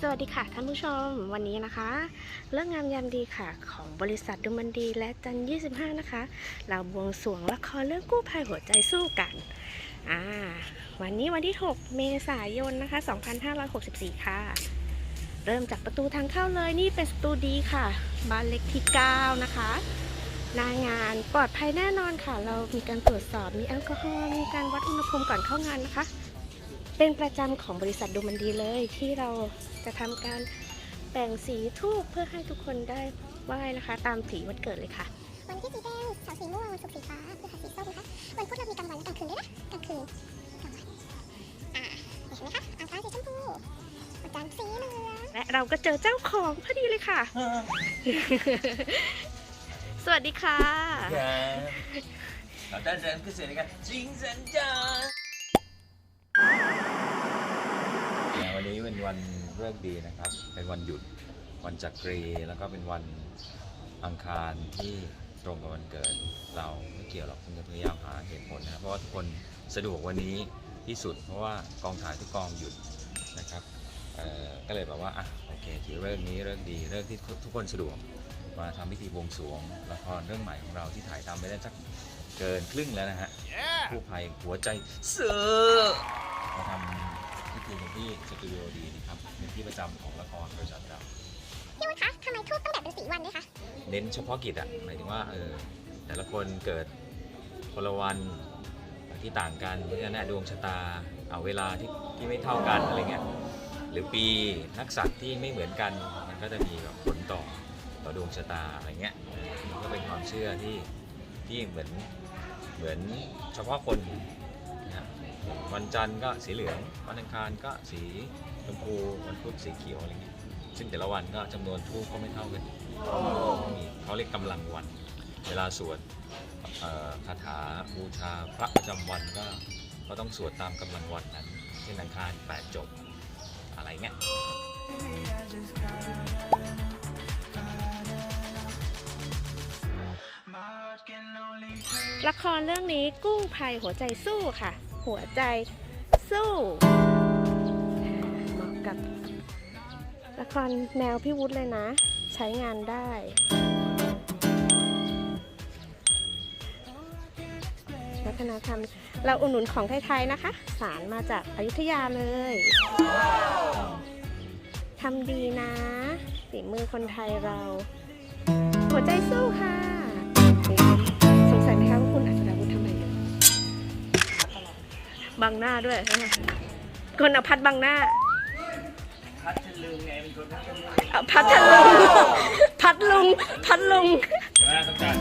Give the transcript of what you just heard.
สวัสดีค่ะท่านผู้ชมวันนี้นะคะเรื่องงามยามดีค่ะ ของบริษัทดูมันดีและจัน25นะคะ เราบวงสรวงละครเรื่องกู้ภัยหัวใจสู้กันอ่าวันนี้วันที่ 6 เมษายนนะคะ 2564 ค่ะ เริ่มจากประตูทางเข้าเลยนี่เป็นสตูดีค่ะบ้านเล็กที่ 9 นะคะหนางานปลอดภัยแน่นอนค่ะ เรามีการตรวจสอบมีแอลกอฮอล์มีการวัดอุณหภูมิก่อนเข้างานนะคะ เป็นประจำของบริษัทดูมันดีเลย ที่เราจะทำการแบ่งสีทูบเพื่อให้ทุกคนได้ไหว้นะคะ ตามสีวันเกิดเลยค่ะ วันที่สีแดงเสาร์สีม่วงวันศุกร์สีฟ้าพฤหัสสีส้มนะคะวันพุธเรามีกลางวันและกลางคืนด้วยนะกลางคืนกลางวันอ่าเห็นไหมคะอังคารสีชมพูวันจันทร์สีเหลืองและเราก็เจอเจ้าของพอดีเลยค่ะ สวัสดีค่ะครับขอต้อนรับเข้าสู่รายการจิงสันจรวั นนี้เป็นวันเลิกษ์ดีนะครับ เป็นวันหยุด วันจักรี แล้วก็เป็นวันอังคารที่ตรงกับวันเกิด เราไม่เกี่ยวหรอกคุณจะพยายามหาเหตุผลนะครับเพราะว่าทุกคนสะดวกวันนี้ที่สุด เพราะว่ากองถ่ายทุกกองหยุดนะครับเอ่อก็เลยแบบว่าอะโอเคถือเรื่องนี้เรื่องดีเรื่องที่ทุกคนสะดวกมาทำพิธีบวงสรวงละครเรื่องใหม่ของเราที่ถ่ายทำไปได้สักเกินครึ่งแล้วนะฮะผู้ภัยหัวใจเสือมาทำ พิธีกันที่สตูดิโอดีนะครับเป็นที่ประจำของละครบริษัทเราพี่วุฒิคะทำไมทูบต้องแบบเป็นสีวันด้วยคะ เน้นเฉพาะกิจอะหมายถึงว่าเออแต่ละคนเกิดคนละวันที่ต่างกันเพราะฉะนั้นนะดวงชะตาเอาเวลาที่ที่ไม่เท่ากันอะไรเงี้ยหรือปีนักษัตริย์ที่ไม่เหมือนกันมันก็จะมีแบบผลต่อต่อดวงชะตาอะไรเงี้ยมันก็เป็นความเชื่อที่ที่เหมือนเหมือนเฉพาะคนนะฮะ วันจันทร์ก็สีเหลือง วันอังคารก็สีชมพูวันพุธสีเขียวอะไรเงี้ยซึ่งแต่ละวันก็จำนวนทูปก็ไม่เท่ากันมีเขาเรียกกำลังวัน เวลาสวดคาถาบูชาพระประจำวันก็ก็ต้องสวดตามกำลังวันนั้นเช่นอังคารแปดจบอะไรเงี้ยละครเรื่องนี้กู้ภัยหัวใจสู้ค่ะ หัวใจสู้เหมาะกับละครแนวพี่วุฒิเลยนะ ใช้งานได้วัฒนธรรมเราอุดหนุนของไทยๆนะคะ สารมาจากอายุทยาเลยทำดีนะฝีมือคนไทยเรา หัวใจสู้ บังหน้าด้วยคนเอาพัดบังหน้า พัทลุงไงเป็นคนพัทลุงเอาพัดทะลุง พัดลุง พัดลุงต้องการ